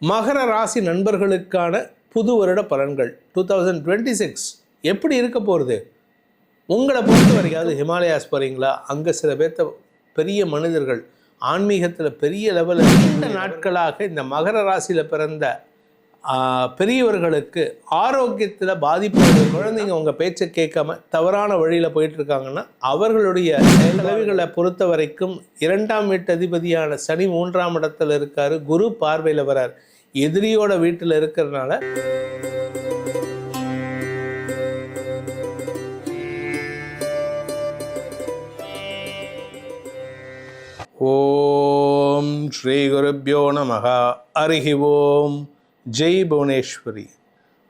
மகர ராசி நண்பர்களுக்கான புது வருட பலன்கள் டூ தௌசண்ட் டுவெண்ட்டி சிக்ஸ் எப்படி இருக்க போகிறது உங்களை பொறுத்த வரைக்கும் அது ஹிமாலயாஸ் போகிறீங்களா அங்கே சில பேர்த்த பெரிய மனிதர்கள் ஆன்மீகத்தில் பெரிய லெவலில் நீண்ட நாட்களாக இந்த மகர ராசியில் பிறந்த பெரியவர்களுக்கு ஆரோக்கியத்தில் பாதிப்பு குழந்தைங்க உங்கள் பேச்சை கேட்காம தவறான வழியில் போயிட்டுருக்காங்கன்னா அவர்களுடைய செலவுகளை பொறுத்த வரைக்கும் இரண்டாம் வீட்டு அதிபதியான சனி மூன்றாம் இடத்துல இருக்கார். குரு பார்வையில் வரார். எதிரியோட வீட்டில் இருக்கிறதுனால ஓம் ஸ்ரீ குருப்பியோ நமகா அருகி ஓம். ஜெய் புவனேஸ்வரி.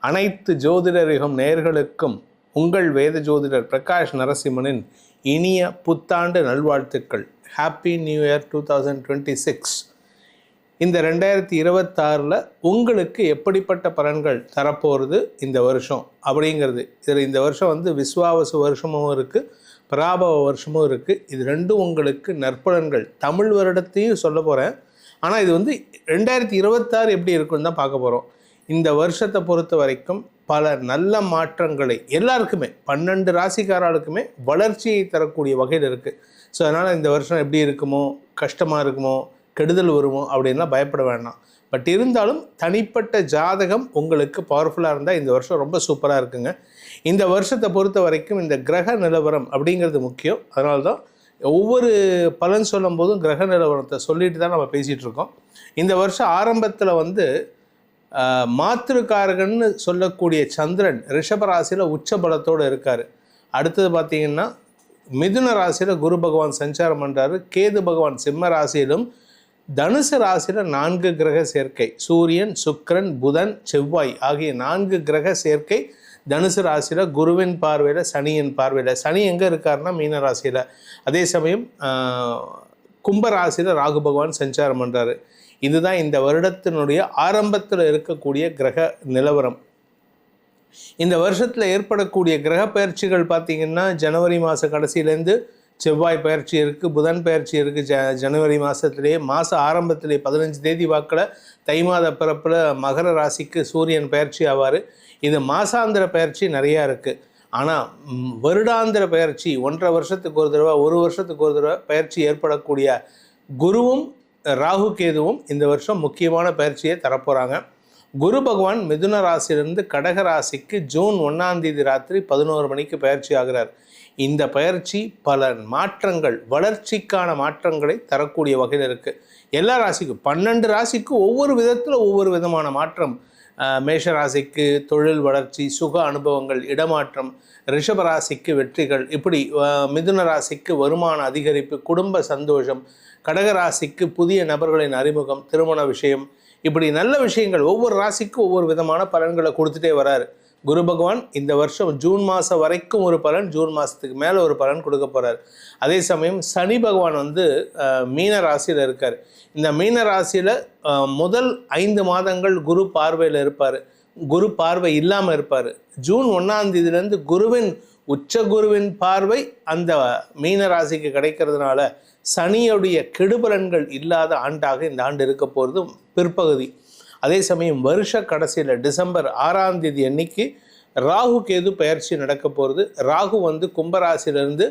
அனைத்து ஜோதிடரிகம் நேயர்களுக்கும் உங்கள் வேத ஜோதிடர் பிரகாஷ் நரசிம்மனின் இனிய புத்தாண்டு நல்வாழ்த்துக்கள். Happy new year two thousand twenty six இந்த ரெண்டாயிரத்தி இருபத்தாறில் உங்களுக்கு எப்படிப்பட்ட பலன்கள் தரப்போகிறது இந்த வருஷம் அப்படிங்கிறது. இதில் இந்த வருஷம் வந்து விஸ்வாவசு வருஷமும் இருக்குது பராபவ வருஷமும் இருக்குது இது ரெண்டும் உங்களுக்கு நற்பலன்கள். தமிழ் வருடத்தையும் சொல்ல போகிறேன் ஆனால் இது வந்து ரெண்டாயிரத்தி இருபத்தாறு எப்படி இருக்குன்னு தான் பார்க்க போகிறோம் இந்த வருஷத்தை பொறுத்த வரைக்கும் பல நல்ல மாற்றங்களை எல்லாருக்குமே பன்னெண்டு ராசிக்காரர்களுக்குமே வளர்ச்சியை தரக்கூடிய வகையில் இருக்குது ஸோ அதனால் இந்த வருஷம் எப்படி இருக்குமோ கஷ்டமாக இருக்குமோ கெடுதல் வருமோ அப்படின்லாம் பயப்பட வேண்டாம். பட் இருந்தாலும் தனிப்பட்ட ஜாதகம் உங்களுக்கு பவர்ஃபுல்லாக இருந்தால் இந்த வருஷம் ரொம்ப சூப்பராக இருக்குங்க. இந்த வருஷத்தை பொறுத்த வரைக்கும் இந்த கிரக நிலவரம் அப்படிங்கிறது முக்கியம். அதனால தான் ஒவ்வொரு பலன் சொல்லும் போதும் கிரக நிலவரத்தை சொல்லிட்டு தான் நம்ம பேசிகிட்டு இருக்கோம். இந்த வருஷம் ஆரம்பத்தில் வந்து மாத்திருக்காரகன்னு சொல்லக்கூடிய சந்திரன் ரிஷபராசியில் உச்ச பலத்தோடு இருக்கார். அடுத்தது பார்த்தீங்கன்னா மிதுன ராசியில் குரு பகவான் சஞ்சாரம் பண்ணுறாரு கேது பகவான் சிம்ம ராசியிலும் தனுசு ராசியில் நான்கு கிரக சேர்க்கை. சூரியன் சுக்கரன் புதன் செவ்வாய் ஆகிய நான்கு கிரக சேர்க்கை தனுசு ராசியில் குருவின் பார்வையில் சனியின் பார்வையில். சனி எங்கே இருக்காருன்னா மீன ராசியில். அதே சமயம் ஆஹ், கும்ப ராசியில் ராகு பகவான் சஞ்சாரம் பண்ணுறாரு இதுதான் இந்த வருடத்தினுடைய ஆரம்பத்தில் இருக்கக்கூடிய கிரக நிலவரம். இந்த வருஷத்தில் ஏற்படக்கூடிய கிரக பயிற்சிகள் பார்த்தீங்கன்னா ஜனவரி மாத கடைசியிலேருந்து செவ்வாய் பயிற்சி இருக்குது புதன் பயிற்சி இருக்குது ஜ ஜனவரி மாதத்துலேயே மாத ஆரம்பத்திலே பதினஞ்சு தேதி வாக்கில் தை மாத பிறப்பில் மகர ராசிக்கு சூரியன் பயிற்சி ஆவார். இது மாசாந்திர பயிற்சி நிறையா இருக்குது ஆனால் வருடாந்திர பயிற்சி ஒன்றரை வருஷத்துக்கு ஒரு தடவை ஒரு வருஷத்துக்கு ஒரு தடவை பயிற்சி ஏற்படக்கூடிய குருவும் ராகு கேதுவும் இந்த வருஷம் முக்கியமான பயிற்சியை தரப்போகிறாங்க குரு பகவான் மிதுன ராசியிலிருந்து கடக ராசிக்கு ஜூன் ஒன்றாம் தேதி ராத்திரி பதினோரு மணிக்கு பயிற்சி ஆகிறார். இந்த பயிற்சி பல மாற்றங்கள் வளர்ச்சிக்கான மாற்றங்களை தரக்கூடிய வகையில் இருக்குது எல்லா ராசிக்கும் பன்னெண்டு ராசிக்கும் ஒவ்வொரு விதத்தில் ஒவ்வொரு விதமான மாற்றம். மேஷராசிக்கு தொழில் வளர்ச்சி சுக அனுபவங்கள் இடமாற்றம் ரிஷபராசிக்கு வெற்றிகள் இப்படி மிதுன ராசிக்கு வருமான அதிகரிப்பு குடும்ப சந்தோஷம் கடக ராசிக்கு புதிய நபர்களின் அறிமுகம் திருமண விஷயம் இப்படி நல்ல விஷயங்கள் ஒவ்வொரு ராசிக்கும் ஒவ்வொரு விதமான பலன்களை கொடுத்துட்டே வராரு. குரு பகவான் இந்த வருஷம் ஜூன் மாதம் வரைக்கும் ஒரு பலன் ஜூன் மாதத்துக்கு மேலே ஒரு பலன் கொடுக்க போகிறார் அதே சமயம் சனி பகவான் வந்து மீன ராசியில் இருக்கார். இந்த மீன ராசியில் முதல் ஐந்து மாதங்கள் குரு பார்வையில் இருப்பார். குரு பார்வை இல்லாமல் இருப்பார். ஜூன் ஒன்றாம் தேதியிலேருந்து குருவின் உச்ச குருவின் பார்வை அந்த மீன ராசிக்கு கிடைக்கிறதுனால சனியுடைய கெடுபலன்கள் இல்லாத ஆண்டாக இந்த ஆண்டு இருக்க போகிறதும் பிற்பகுதி. அதே சமயம் வருஷ கடைசியில் டிசம்பர் ஆறாம் தேதி அன்னைக்கு ராகு கேது பயிற்சி நடக்க போகிறது ராகு வந்து கும்பராசிலிருந்து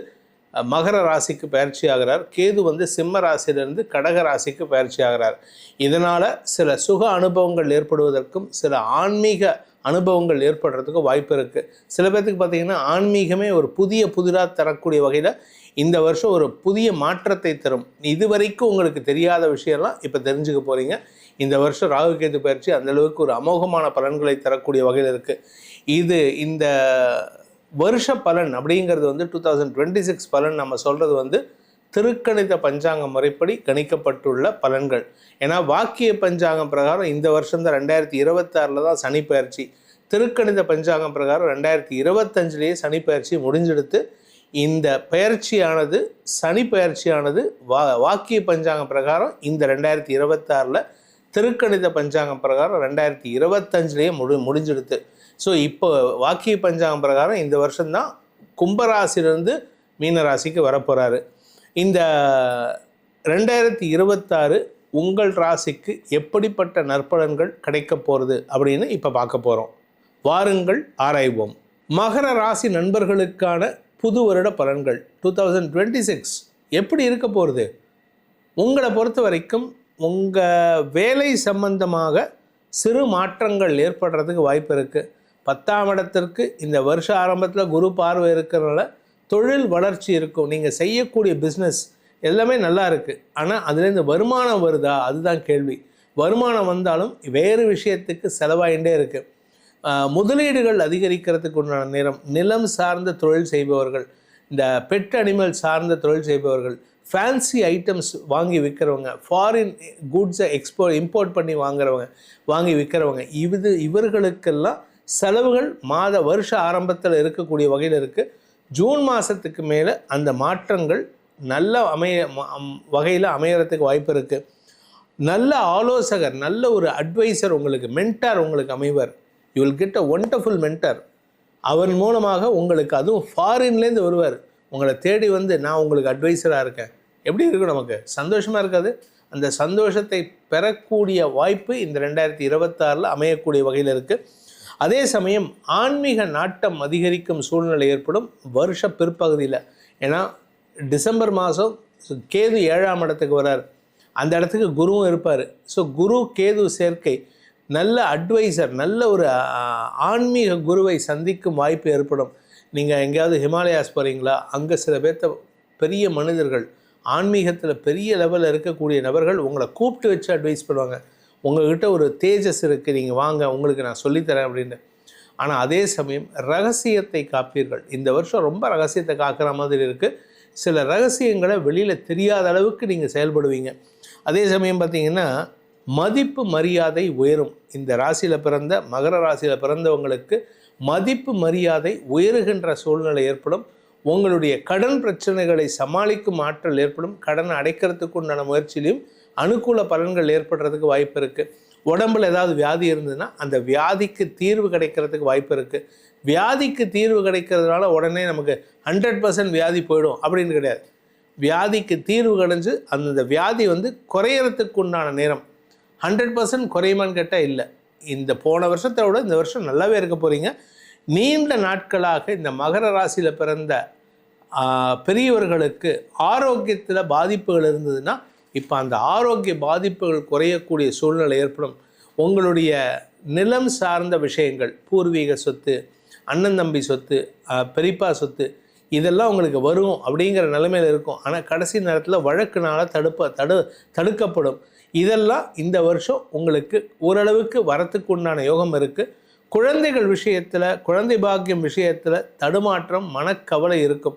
மகர ராசிக்கு பயிற்சி ஆகிறார். கேது வந்து சிம்ம ராசியிலிருந்து கடக ராசிக்கு பயிற்சி ஆகிறார். இதனால் சில சுக அனுபவங்கள் ஏற்படுவதற்கும் சில ஆன்மீக அனுபவங்கள் ஏற்படுறதுக்கும் வாய்ப்பு இருக்குது சில பேர்த்துக்கு பார்த்தீங்கன்னா ஆன்மீகமே ஒரு புதிய புதிராக தரக்கூடிய வகையில் இந்த வருஷம் ஒரு புதிய மாற்றத்தை தரும். இதுவரைக்கும் உங்களுக்கு தெரியாத விஷயம்லாம் இப்போ தெரிஞ்சுக்க போகிறீங்க இந்த வருஷம் ராகு கேது பயிற்சி அந்த அளவுக்கு ஒரு அமோகமான பலன்களை தரக்கூடிய வகையில் இருக்குது இது இந்த வருஷ பலன் அப்படிங்கிறது வந்து டூ தௌசண்ட் டுவெண்ட்டி சிக்ஸ் பலன் நம்ம சொல்கிறது வந்து திருக்கணித பஞ்சாங்க முறைப்படி கணிக்கப்பட்டுள்ள பலன்கள். ஏன்னா வாக்கிய பஞ்சாங்கம் பிரகாரம் இந்த வருஷம் தான் ரெண்டாயிரத்தி இருபத்தாறில் தான் சனி பயிற்சி. திருக்கணித பஞ்சாங்கம் பிரகாரம் ரெண்டாயிரத்தி இருபத்தஞ்சிலேயே சனி பயிற்சி முடிஞ்செடுத்து இந்த பயிற்சியானது சனி பயிற்சியானது வா வாக்கிய பஞ்சாங்கம் பிரகாரம் இந்த ரெண்டாயிரத்தி இருபத்தாறில் திருக்கணித பஞ்சாங்கம் பிரகாரம் ரெண்டாயிரத்தி இருபத்தஞ்சிலேயே முடி முடிஞ்சிடுது ஸோ இப்போ வாக்கிய பஞ்சாங்கம் பிரகாரம் இந்த வருஷம்தான் கும்பராசிலிருந்து மீனராசிக்கு வரப்போகிறாரு இந்த ரெண்டாயிரத்தி இருபத்தாறு உங்கள் ராசிக்கு எப்படிப்பட்ட நற்பலன்கள் கிடைக்க போகிறது அப்படின்னு இப்போ பார்க்க போகிறோம் வாருங்கள் ஆராய்வோம். மகர ராசி நண்பர்களுக்கான புது வருட பலன்கள். டூ தௌசண்ட் டுவெண்ட்டி சிக்ஸ் எப்படி இருக்க போகிறது உங்களை பொறுத்த வரைக்கும் உங்கள் வேலை சம்பந்தமாக சிறு மாற்றங்கள் ஏற்படுறதுக்கு வாய்ப்பு இருக்குது பத்தாம் இடத்திற்கு இந்த வருஷ ஆரம்பத்தில் குரு பார்வை இருக்கிறனால தொழில் வளர்ச்சி இருக்கும். நீங்கள் செய்யக்கூடிய பிஸ்னஸ் எல்லாமே நல்லா இருக்குது ஆனால் அதுலேருந்து வருமானம் வருதா? அதுதான் கேள்வி. வருமானம் வந்தாலும் வேறு விஷயத்துக்கு செலவாயிண்டே இருக்குது முதலீடுகள் அதிகரிக்கிறதுக்கு உண்டான நேரம் நிலம் சார்ந்த தொழில் செய்பவர்கள் இந்த பெட் அனிமல் சார்ந்த தொழில் செய்பவர்கள் ஃபேன்சி ஐட்டம்ஸ் வாங்கி விற்கிறவங்க ஃபாரின் குட்ஸை எக்ஸ்போர்ட் இம்போர்ட் பண்ணி வாங்குறவங்க வாங்கி விற்கிறவங்க இது இவர்களுக்கெல்லாம் செலவுகள் மாத வருஷ ஆரம்பத்தில் இருக்கக்கூடிய வகையில் இருக்குது ஜூன் மாதத்துக்கு மேலே அந்த மாற்றங்கள் நல்ல அமைய வகையில் அமையறதுக்கு வாய்ப்பு இருக்குது நல்ல ஆலோசகர் நல்ல ஒரு அட்வைசர் உங்களுக்கு மென்டார் உங்களுக்கு அமைவர். You will get a wonderful mentor அவர் மூலமாக உங்களுக்கு அதுவும் ஃபாரின்லேருந்து வருவார் உங்களை தேடி வந்து நான் உங்களுக்கு அட்வைஸராக இருக்கேன். எப்படி இருக்கும் நமக்கு? சந்தோஷமாக இருக்காது. அந்த சந்தோஷத்தை பெறக்கூடிய வாய்ப்பு இந்த ரெண்டாயிரத்தி இருபத்தாறில் அமையக்கூடிய வகையில் இருக்குது அதே சமயம் ஆன்மீக நாட்டம் அதிகரிக்கும் சூழ்நிலை ஏற்படும் வருஷ பிற்பகுதியில். ஏன்னா டிசம்பர் மாதம் கேது ஏழாம் இடத்துக்கு வரார் அந்த இடத்துக்கு குருவும் இருப்பார். ஸோ குரு கேது சேர்க்கை நல்ல அட்வைசர் நல்ல ஒரு ஆன்மீக குருவை சந்திக்கும் வாய்ப்பு ஏற்படும். நீங்கள் எங்கேயாவது ஹிமாலயாஸ் போகிறீங்களா அங்கே சில பேர்த்த பெரிய மனிதர்கள் ஆன்மீகத்தில் பெரிய லெவலில் இருக்கக்கூடிய நபர்கள் உங்களை கூப்பிட்டு வச்சு அட்வைஸ் பண்ணுவாங்க. உங்கள்கிட்ட ஒரு தேஜஸ் இருக்குது நீங்கள் வாங்க உங்களுக்கு நான் சொல்லித்தரேன் அப்படின்னு. ஆனால் அதே சமயம் ரகசியத்தை காப்பீர்கள். இந்த வருஷம் ரொம்ப ரகசியத்தை காக்கிற மாதிரி இருக்குது சில ரகசியங்களை வெளியில் தெரியாத அளவுக்கு நீங்கள் செயல்படுவீங்க. அதே சமயம் பார்த்திங்கன்னா மதிப்பு மரியாதை உயரும். இந்த ராசியில் பிறந்த மகர ராசியில் பிறந்தவங்களுக்கு மதிப்பு மரியாதை உயருகின்ற சூழ்நிலை ஏற்படும். உங்களுடைய கடன் பிரச்சனைகளை சமாளிக்கும் ஆற்றல் ஏற்படும். கடனை அடைக்கிறதுக்கு உண்டான முயற்சியிலையும் அனுகூல பலன்கள் ஏற்படுறதுக்கு வாய்ப்பு இருக்குது உடம்புல ஏதாவது வியாதி இருந்ததுன்னா அந்த வியாதிக்கு தீர்வு கிடைக்கிறதுக்கு வாய்ப்பு இருக்குது வியாதிக்கு தீர்வு கிடைக்கிறதுனால உடனே நமக்கு ஹண்ட்ரட் பர்சன்ட் வியாதி போயிடும் அப்படின்னு கிடையாது. வியாதிக்கு தீர்வு கிடைஞ்சு அந்த வியாதி வந்து குறையறதுக்கு உண்டான நேரம். ஹண்ட்ரட் பர்சன்ட் குறையுமான்னு கேட்டால் இல்லை. இந்த போன வருஷத்தை விட இந்த வருஷம் நல்லாவே இருக்க போகிறீங்க நீண்ட நாட்களாக இந்த மகர ராசியில் பிறந்த பெரியவர்களுக்கு ஆரோக்கியத்தில் பாதிப்புகள் இருந்ததுன்னா இப்போ அந்த ஆரோக்கிய பாதிப்புகள் குறையக்கூடிய சூழ்நிலை ஏற்படும். உங்களுடைய நிலம் சார்ந்த விஷயங்கள் பூர்வீக சொத்து அண்ணன் தம்பி சொத்து பெரியப்பா சொத்து இதெல்லாம் உங்களுக்கு வரும் அப்படிங்கிற நிலைமையில் இருக்கும். ஆனால் கடைசி நேரத்தில் வழக்குனால் தடுப்ப தடு தடுக்கப்படும். இதெல்லாம் இந்த வருஷம் உங்களுக்கு ஓரளவுக்கு வரத்துக்கு உண்டான யோகம் இருக்குது குழந்தைகள் விஷயத்தில் குழந்தை பாக்கியம் விஷயத்தில் தடுமாற்றம் மனக்கவலை இருக்கும்.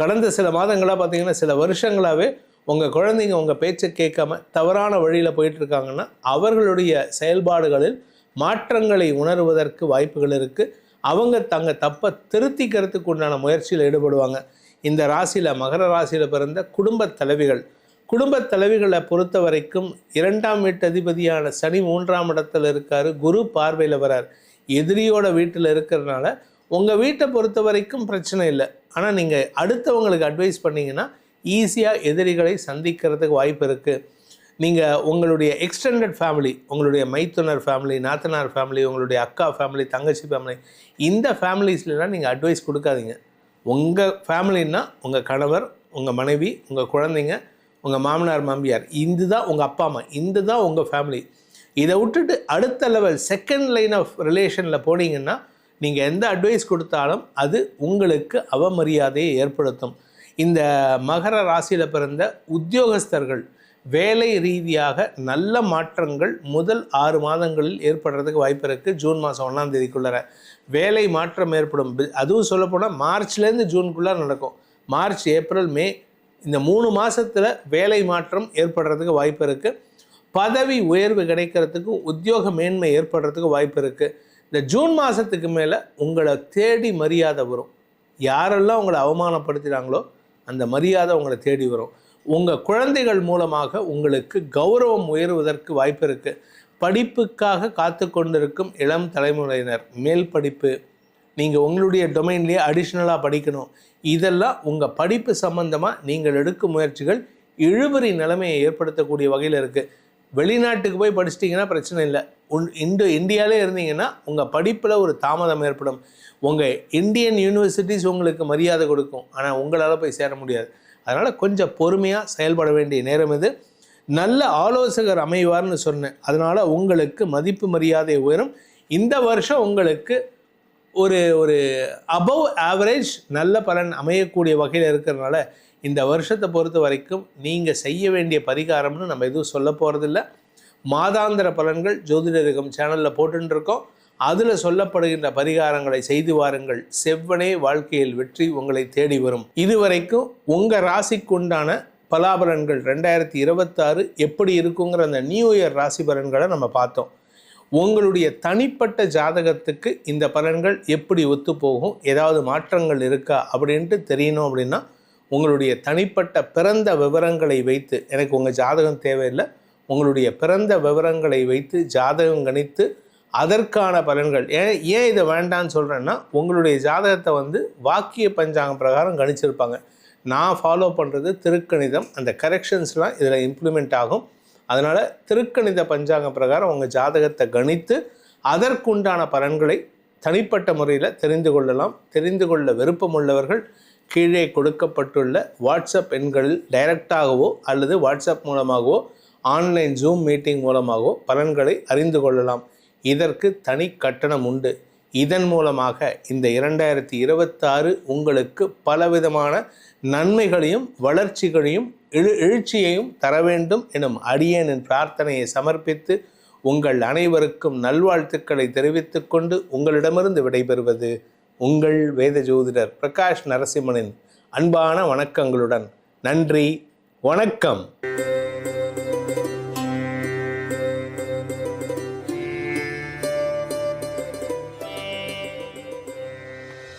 கடந்த சில மாதங்களாக பார்த்தீங்கன்னா சில வருஷங்களாகவே உங்கள் குழந்தைங்க உங்கள் பேச்சை கேட்காம தவறான வழியில் போயிட்டுருக்காங்கன்னா அவர்களுடைய செயல்பாடுகளில் மாற்றங்களை உணர்வதற்கு வாய்ப்புகள் இருக்குது அவங்க தங்க தப்பை திருத்திக்கிறதுக்கு உண்டான முயற்சியில் ஈடுபடுவாங்க. இந்த ராசியில் மகர ராசியில் பிறந்த குடும்பத் தலைவிகள். குடும்பத் தலைவிகளை பொறுத்த வரைக்கும் இரண்டாம் வீட்டு அதிபதியான சனி மூன்றாம் இடத்துல இருக்கார் குரு பார்வையில் வரார். எதிரியோட வீட்டில் இருக்கிறதுனால உங்கள் வீட்டை பொறுத்த வரைக்கும் பிரச்சனை இல்லை. ஆனால் நீங்கள் அடுத்தவங்களுக்கு அட்வைஸ் பண்ணிங்கன்னா ஈஸியாக எதிரிகளை சந்திக்கிறதுக்கு வாய்ப்பு இருக்குது நீங்கள் உங்களுடைய எக்ஸ்டெண்டட் ஃபேமிலி உங்களுடைய மைத்துனர் ஃபேமிலி நாத்தனார் ஃபேமிலி உங்களுடைய அக்கா ஃபேமிலி தங்கச்சி ஃபேமிலி இந்த ஃபேமிலிஸ்லாம் நீங்கள் அட்வைஸ் கொடுக்காதீங்க. உங்கள் ஃபேமிலின்னா உங்கள் கணவர் உங்கள் மனைவி உங்கள் குழந்தைங்க உங்கள் மாமனார் மாமியார். இது தான் உங்கள் அப்பா அம்மா. இந்த தான் உங்கள் ஃபேமிலி இதை விட்டுட்டு அடுத்த லெவல் செகண்ட் லைன் ஆஃப் ரிலேஷனில் போனீங்கன்னா நீங்கள் எந்த அட்வைஸ் கொடுத்தாலும் அது உங்களுக்கு அவமரியாதையை ஏற்படுத்தும். இந்த மகர ராசியில் பிறந்த உத்தியோகஸ்தர்கள் வேலை ரீதியாக நல்ல மாற்றங்கள் முதல் ஆறு மாதங்களில் ஏற்படுறதுக்கு வாய்ப்பு இருக்குது ஜூன் மாதம் ஒன்றாம் தேதிக்குள்ளார வேலை மாற்றம் ஏற்படும். அதுவும் சொல்லப்போனால் மார்ச்லேருந்து ஜூனுக்குள்ளே நடக்கும். மார்ச் ஏப்ரல் மே இந்த மூணு மாதத்தில் வேலை மாற்றம் ஏற்படுறதுக்கு வாய்ப்பு இருக்குது பதவி உயர்வு கிடைக்கிறதுக்கு உத்தியோக மேன்மை ஏற்படுறதுக்கு வாய்ப்பு இருக்குது இந்த ஜூன் மாதத்துக்கு மேலே உங்களை தேடி மரியாதை வரும். யாரெல்லாம் உங்களை அவமானப்படுத்துகிறாங்களோ அந்த மரியாதை உங்களை தேடி வரும். உங்கள் குழந்தைகள் மூலமாக உங்களுக்கு கௌரவம் உயர்வதற்கு வாய்ப்பு இருக்குது படிப்புக்காக காத்து கொண்டிருக்கும் இளம் தலைமுறையினர் மேல் படிப்பு நீங்கள் உங்களுடைய டொமைன்லேயே அடிஷ்னலாக படிக்கணும். இதெல்லாம் உங்கள் படிப்பு சம்பந்தமாக நீங்கள் எடுக்கும் முயற்சிகள் இழுபறி நிலைமையை ஏற்படுத்தக்கூடிய வகையில் இருக்குது வெளிநாட்டுக்கு போய் படிச்சிட்டிங்கன்னா பிரச்சனை இல்லை. உன் இந்து இந்தியாவிலே இருந்தீங்கன்னா உங்கள் படிப்பில் ஒரு தாமதம் ஏற்படும். உங்கள் இந்தியன் யூனிவர்சிட்டிஸ் உங்களுக்கு மரியாதை கொடுக்கும். ஆனால் உங்களால் போய் சேர முடியாது. அதனால் கொஞ்சம் பொறுமையாக செயல்பட வேண்டிய நேரம் இது. நல்ல ஆலோசகர் அமைவார்னு சொன்னேன். அதனால் உங்களுக்கு மதிப்பு மரியாதை உயரும். இந்த வருஷம் உங்களுக்கு ஒரு ஒரு அபவ் ஆவரேஜ் நல்ல பலன் அமையக்கூடிய வகையில் இருக்கிறதுனால இந்த வருஷத்தை பொறுத்த வரைக்கும் நீங்கள் செய்ய வேண்டிய பரிகாரம்னு நம்ம எதுவும் சொல்ல போகிறதில்ல மாதாந்திர பலன்கள் ஜோதிடரிகம் சேனலில் போட்டுருக்கோம் அதில் சொல்லப்படுகின்ற பரிகாரங்களை செய்து வாருங்கள். செவ்வனே வாழ்க்கையில் வெற்றி உங்களை தேடி வரும். இதுவரைக்கும் உங்கள் ராசிக்குண்டான பலாபலன்கள் ரெண்டாயிரத்தி இருபத்தாறு எப்படி இருக்குங்கிற அந்த நியூ இயர் ராசி பலன்களை நம்ம பார்த்தோம். உங்களுடைய தனிப்பட்ட ஜாதகத்துக்கு இந்த பலன்கள் எப்படி ஒத்து போகும்? ஏதாவது மாற்றங்கள் இருக்கா? அப்படின்ட்டு தெரியணும் அப்படின்னா உங்களுடைய தனிப்பட்ட பிறந்த விவரங்களை வைத்து எனக்கு உங்கள் ஜாதகம் தேவையில்லை. உங்களுடைய பிறந்த விவரங்களை வைத்து ஜாதகம் கணித்து அதற்கான பலன்கள். ஏன் ஏன் இதை வேண்டான்னு சொல்கிறேன்னா உங்களுடைய ஜாதகத்தை வந்து வாக்கிய பஞ்சாங்கம் பிரகாரம் கணிச்சிருப்பாங்க. நான் ஃபாலோ பண்ணுறது திருக்கணிதம் அந்த கரெக்ஷன்ஸ்லாம் இதில் இம்ப்ளிமெண்ட் ஆகும். அதனால் திருக்கணித பஞ்சாங்கம் பிரகாரம் உங்கள் ஜாதகத்தை கணித்து அதற்குண்டான பலன்களை தனிப்பட்ட முறையில் தெரிந்து கொள்ளலாம். தெரிந்து கொள்ள விருப்பம் உள்ளவர்கள் கீழே கொடுக்கப்பட்டுள்ள வாட்ஸ்அப் எண்களில் டைரக்டாகவோ அல்லது வாட்ஸ்அப் மூலமாகவோ ஆன்லைன் ஜூம் மீட்டிங் மூலமாகவோ பலன்களை அறிந்து கொள்ளலாம். இதற்கு தனி கட்டணம் உண்டு. இதன் மூலமாக இந்த இரண்டாயிரத்தி இருபத்தாறு உங்களுக்கு பலவிதமான நன்மைகளையும் வளர்ச்சிகளையும் எழு எழுச்சியையும் தர வேண்டும் எனும் அடியேனின் பிரார்த்தனையை சமர்ப்பித்து உங்கள் அனைவருக்கும் நல்வாழ்த்துக்களை தெரிவித்துக் கொண்டு உங்களிடமிருந்து விடைபெறுவது உங்கள் வேத ஜோதிடர் பிரகாஷ் நரசிம்மனின் அன்பான வணக்கங்களுடன். நன்றி வணக்கம்.